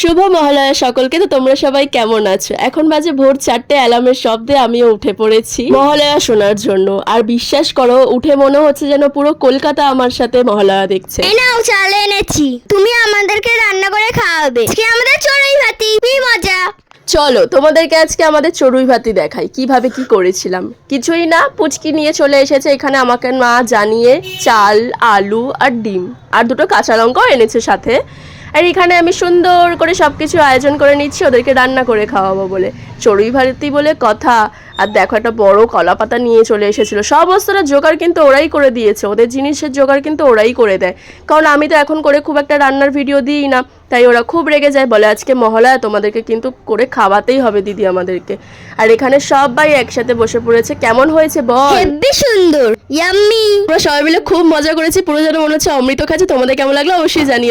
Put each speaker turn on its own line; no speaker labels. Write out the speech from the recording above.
শুভ মহালয়া সকলকে। তো তোমরা সবাই কেমন আছো? এখন বাজে ভোর চারটে অ্যালার্মের শব্দে আমিও উঠে পড়েছি। মহালয়া শোনার জন্য। আর বিশ্বাস করো উঠে মনে হচ্ছে যেন পুরো কলকাতা আমার সাথে মহালয়া দেখছে।
নাও চাল এনেছি। তুমি আমাদেরকে রান্না করে খাওয়াবে। আজকে আমাদের চড়ুই ভাতি কি মজা।
চলো তোমাদেরকে আজকে আমাদের চড়ুই ভাতি দেখাই। কীভাবে কি করেছিলাম? কিছুই না পুচকি নিয়ে চলে এসেছে। এখানে আমাকে মা জানিয়ে চাল আলু আর ডিম। আর দুটো কাঁচা লঙ্কাও এনেছে সাথে। আর এখানে আমি সুন্দর করে সব কিছু আয়োজন করে নিচ্ছি ওদেরকে রান্না করে খাওয়াবো বলে। চড়ুই ভাতি বলে কথা আর দেখো একটা বড় কলা পাতা নিয়ে চলে এসেছিল। সব বস্তুটা জোগাড় কিন্তু ওরাই করে দিয়েছে ওদের জিনিসের জোগাড় কিন্তু ওরাই করে দেয়। কারণ আমি তো এখন করে খুব একটা রান্নার ভিডিও দিই না তাই ওরা খুব রেগে যায় বলে আজকে মহলায় তোমাদেরকে কিন্তু করে খাওয়াতেই হবে দিদি আমাদেরকে। আর এখানে সবাই একসাথে বসে পড়েছে কেমন হয়েছে বল?
হেব্বি সুন্দর ইয়াম্মি
আমরা সবাই মিলে খুব মজা করেছি পুরো যেন মনে হচ্ছে অমৃত খাচ্ছে তোমাদের কেমন লাগল অবশ্যই জানিও।